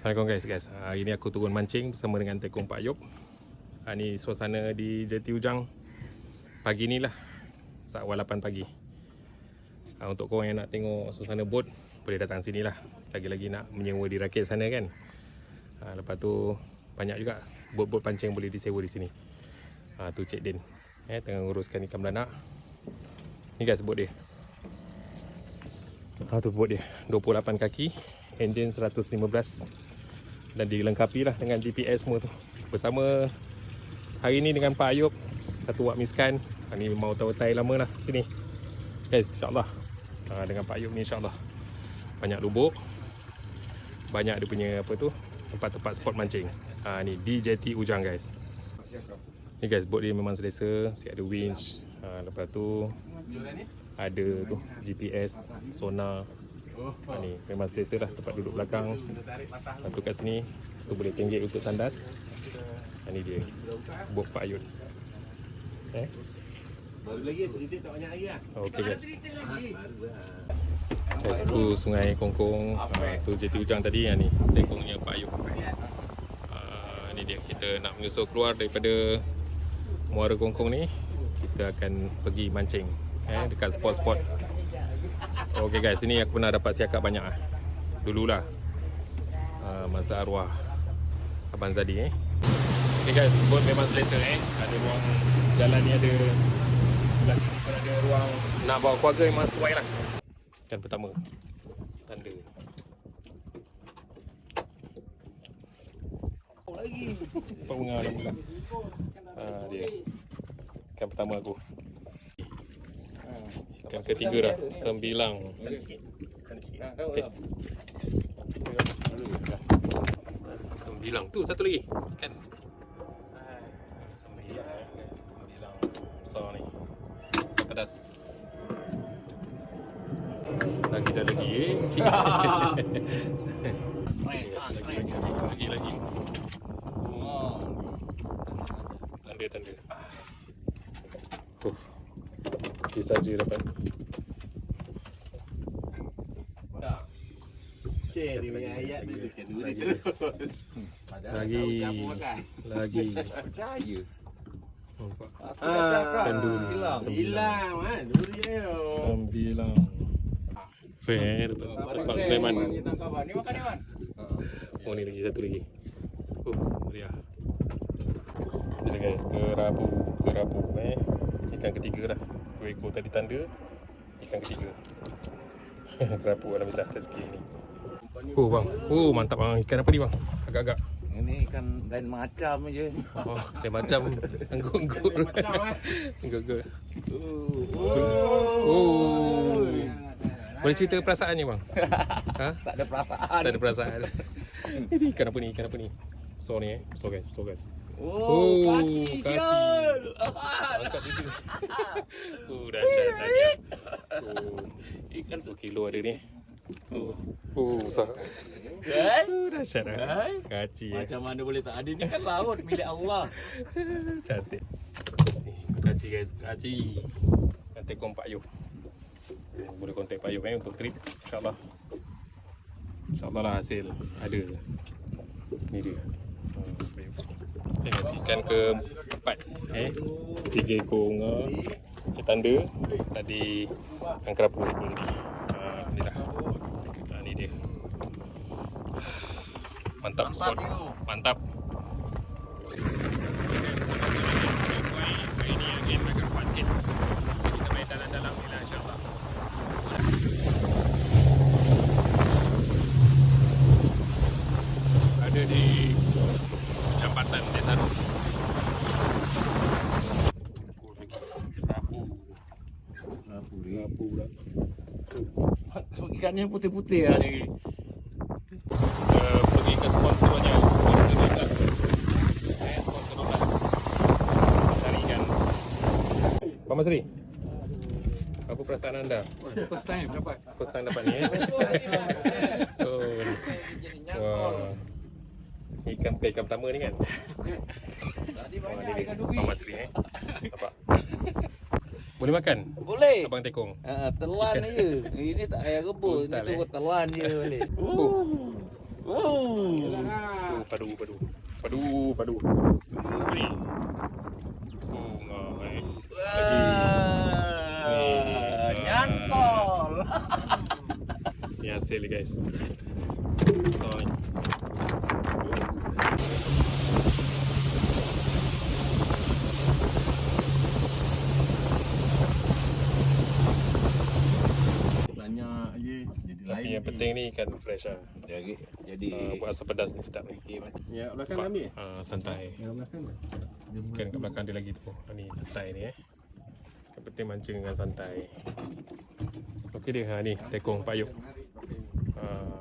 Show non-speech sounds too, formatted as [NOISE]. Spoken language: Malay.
Assalamualaikum guys guys. Ah, Hari ni aku turun mancing bersama dengan Tekong Pak Ayub. Ah, ni suasana di Jeti Ujang pagi ni lah. Saat awal 8 pagi. Ah, untuk korang yang nak tengok suasana bot boleh datang sini lah. Lagi-lagi nak menyewa di rakit sana kan. Ah, lepas tu banyak juga bot-bot pancing boleh disewa di sini. Ah, tu Cik Din. Eh, tengah nguruskan ikan belanak. Ni guys bot dia. Ah, tu bot dia. 28 kaki. Enjin 115 dan dilengkapi lah dengan GPS semua tu. Bersama hari ni dengan Pak Ayub satu wak miskan. Ha, ni mau tahu-tahu lama lah sini. Guys insyaAllah. Ha, dengan Pak Ayub ni insyaAllah. Banyak lubuk. Banyak dia punya apa tu tempat-tempat spot mancing. Ha, ni di jeti ujang guys. Ni guys boat dia memang selesa si ada winch. Ha, lepas tu ada tu GPS sonar Ha, ni memang selesa lah tempat duduk belakang. Lepas tu kat sini tu boleh tenggek untuk tandas. Ha, ni dia bot Pak Ayun eh? Baru lagi, cerita tak banyak lagi lah. okey guys. guys tu sungai Kongkong. Ha, tu jeti ujang tadi ha, ni. Tekongnya Pak Ayun ha, ni dia kita nak menyusul keluar daripada Muara Kongkong ni. Kita akan pergi mancing eh, dekat spot-spot Okey guys, sini aku pernah dapat siakap banyak ah. Dululah. Uh, masa arwah Abang Zadi eh. Okey guys, bot memang selesa eh. Ada ruang jalan ni ada sebelah sini pun ada ruang nak bawa keluarga memang sesuai lah. Ikan pertama. Tanda. Lagi. Bunga dah mula. Ha, dia. Ikan pertama aku. Ikan ketiga dah. Sembilang. Sembilang. Tu satu lagi. Ikan. Sembilang. Besar ni. Besar pedas. Lagi dah lagi lagi, lagi, lagi, lagi, lagi. Tanda, Okey saja dapat. Yes, dia punya lagi, ayat lagi, dia dia lagi, terus. Lagi. [LAUGHS] Percaya. Nampak. Aku dah cakap. Duri. Hilang. Hilang kan, duri dia. Sembilan. Fair. Tempat. Ni tangkap abang. Ni makan ni man. Oh ni lagi satu lagi. Oh, meriah. Jadi guys, kerabu, kerabu eh. Ikan ketiga dah. Dua ekor tadi tanda. Ikan ketiga. [LAUGHS] kerabu alhamdulillah rezeki ni. Oh bang. Oh mantap bang. Ikan apa ni bang? Agak-agak. Ini kan lain macam je. Oh, dia macam. Macam eh. Enggut-enggut. Oh. Oh. Boleh cerita perasaan ni bang? [LAUGHS] Ha? Tak ada perasaan. Tak ada perasaan. [LAUGHS] Ini ikan apa ni? Ikan apa ni? Besar ni eh. Besar guys, besar guys. Oh, Oh, kaki kaki. sial. [LAUGHS] Angkat dia [LAUGHS] tu. Oh, dahsyat tadi. Oh, Ikan satu kilo ada ni. Oh, oh besar. Kan? Oh, dahsyat dah. Hai. Kaci eh. Macam mana boleh tak ada ni kan laut milik Allah. [LAUGHS] Cantik. Ni, Kaci guys, kaci. Nanti kontak Pak Ayub. Boleh kontak Pak Ayub eh untuk trip. InsyaAllah. InsyaAllah lah hasil. Ada. Ni dia. Guys, ikan keempat. Eh, tiga ekor unga. Eh, tanda. Tadi yang kerapu ekor tadi. Ha, ni dah. Ha, ni dia. Mantap, Mantap, spot. you. Mantap. Hari ni again agak kuat sikit. Kita main dalam-dalam ni lah insyaAllah. Ada di jambatan Desa Rum. Oh, lagi. Rapu. Rapu pula. Ikan ni putih-putih lah ni. Uh, pergi ke sponsornya sponsor dekat eh, sponsor dekat cari ikan. Pak Masri apa perasaan anda? First time dapat. first time dapat ni eh? Oh. wah. Ikan ikan pertama ni kan? Tadi banyak ikan dia duri. Pak Masri eh? Nampak boleh makan Boleh. abang tekong Ha, telan je. Ini tak payah rebus. Ini tu eh. telan je balik. [LAUGHS] Oh. Oh. Yalah. Oh, padu, padu. Padu, padu. Ni. Oh, ngai. Wah, Nyantol. Ni hasil dia guys. [LAUGHS] So, Banyak je jadi lain. Tapi yang penting ni ikan fresh lah. jadi jadi Uh, buat asam pedas ni sedap ni. Ya, belakang ambil. Uh, santai. Yang belakang. Bukan kat belakang dia lagi tu. Ha, ni santai ni eh. Yang penting mancing dengan santai. Okey dia ha ni tekong Pak Yop. Uh,